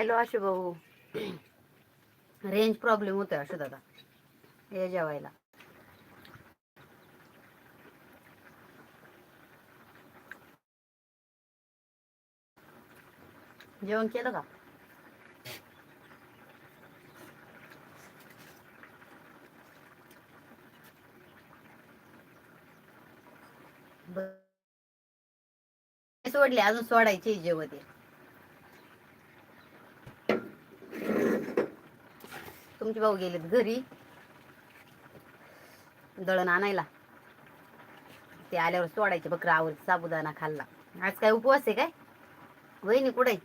Hello Ashu भाऊ. Range problem होतोय आशू दादा. ये जेवायला. जेवण केलं का? बर. सोडले अजून सोडायची जेवते. तुमचे भाऊ गेलेत घरी. दळण आणायला. ते आल्यावर सोडायचे बकरावर साबुदाणा खाल्ला. आज काय उपवास आहे काय? वहिनी कुठे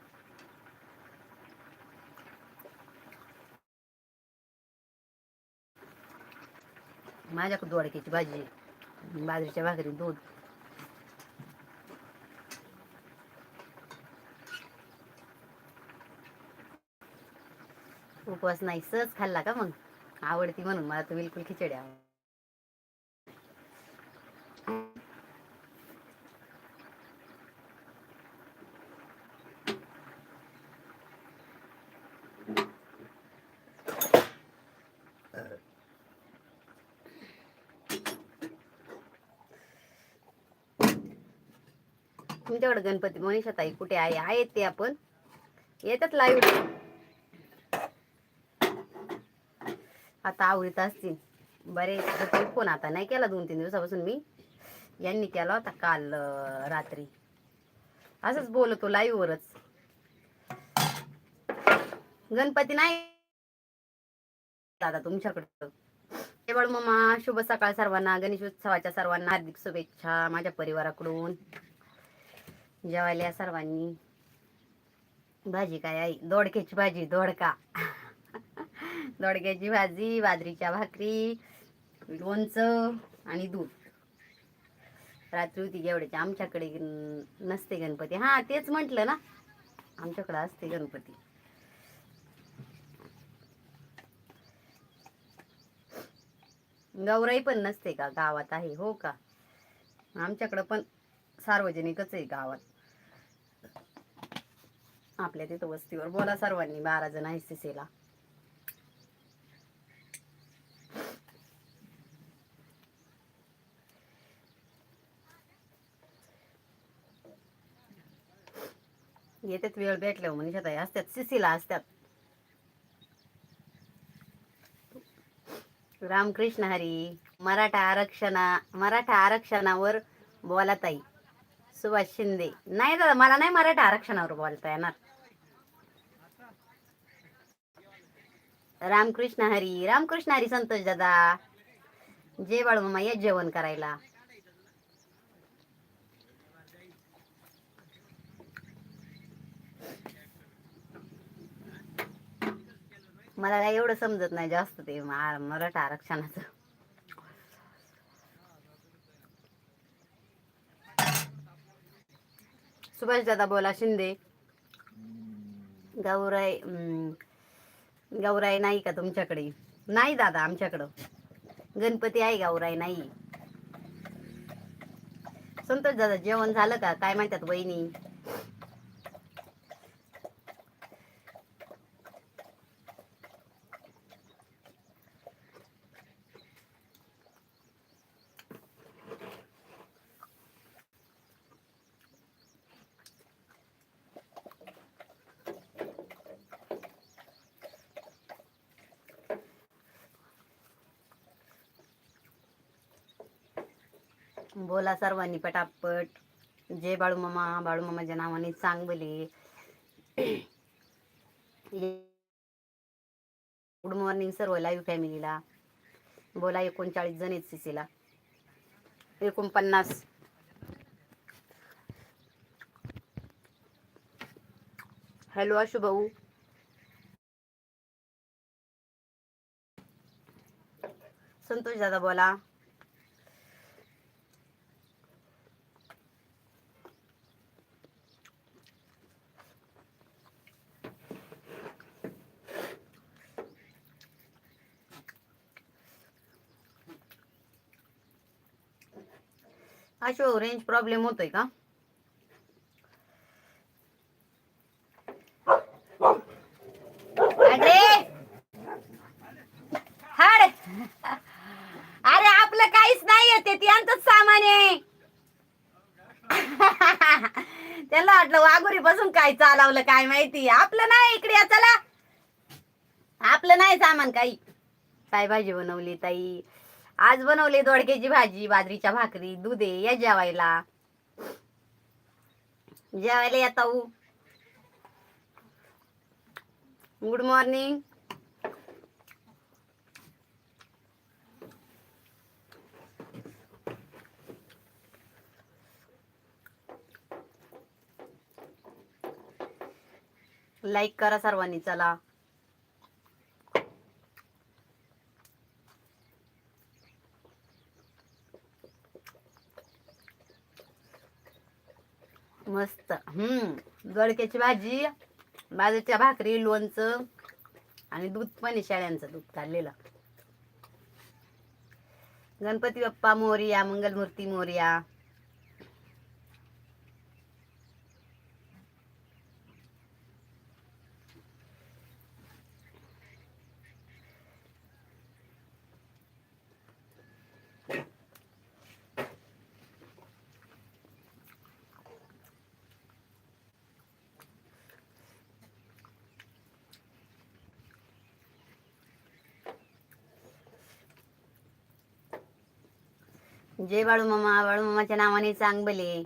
माझ्याकडे दोडक्याची भाजी बाजरीच्या भाकरी दूध. उपवास नाही सहज खाल्ला का मग? आवडती म्हणून मला तर बिलकुल खिचडी आवड तुमच्याकडे गणपती मनीषा ताई कुठे आहे? आहेत ते आपण. येतात लाईव्ह आता आवडीत असतील. बरे फोन आता नाही केला दोन तीन दिवसापासून मी. यांनी केला होता काल रात्री. असंच बोलतो लाईव्हवरच गणपती नाही. दादा तुमच्याकडं. केवळ मामा शुभ सकाळ सर्वांना गणेश उत्सवाच्या सर्वांना हार्दिक शुभेच्छा माझ्या परिवाराकडून. जेवायला सर्वांनी. भाजी काय आई? दोडक्याची भाजी दोडका. दोडक्याची भाजी बाजरीच्या भाकरी लोणचं आणि दूध. रात्री होती जेवढ्याची आमच्याकडे नसते गणपती. हा तेच म्हटलं ना. आमच्याकडे असते गणपती. गौराई पण नसते का गावात आहे? हो का? आमच्याकडं पण सार्वजनिकच आहे गावात. आपल्या तिथं वस्तीवर बोला सर्वांनी. बारा जण आहे सिसेला येतात वेळ भेटल्यावर मनीषा ताई असतात सिसीला असतात रामकृष्ण हरी मराठा आरक्षणा मराठा आरक्षणावर बोला ताई. सुभाष शिंदे. नाही दादा मला नाही मराठा आरक्षणावर बोलता येणार. रामकृष्ण हरी रामकृष्ण हरी संतोष दादा. जय बाळूमामा या जेवण करायला. मला काय एवढं समजत नाही जास्त ते मराठा आरक्षणाचं. सुभाष दादा बोला शिंदे. गौराई गौराय गौराई नाही का तुमच्याकडे? नाही दादा आमच्याकडं. गणपती आहे गौराई नाही. संतोष दादा जेवण झालं का? काय म्हणतात वहिनी? बोला सर्वांनी पटापट. जय बाळूमामा बाळूमामाच्या नावाने चांगले. गुड मॉर्निंग सर्व लाईव्ह फॅमिलीला बोला एकोणचाळीस जण एच सी सीला एकोणपन्नास. हॅलो आशू भाऊ. संतोष दादा बोला. हा शो रेंज प्रॉब्लेम होतोय का? अरे! आपलं काहीच नाही येते ती यांच सामान. आहे त्याला वाटलं वाघुरी बसून काय चालवलं काय माहिती. आपलं नाही इकडे चला. आपलं नाही सामान काही. काय भाजी बनवली ताई? आज बनवले दोडक्याची भाजी बाजरीच्या भाकरी दुधे या जेवायला. जेवायला येता गुड मॉर्निंग लाईक करा सर्वांनी चला. मस्त. हम्म. गडक्याची भाजी बाजूच्या भाकरी लोणचं आणि दूध पण शेळ्यांचं दूध काढलेलं गणपती बाप्पा मोरिया मंगलमूर्ती मोर्या. जय बाळू मामा बाळू मामाच्या नावाने चांगले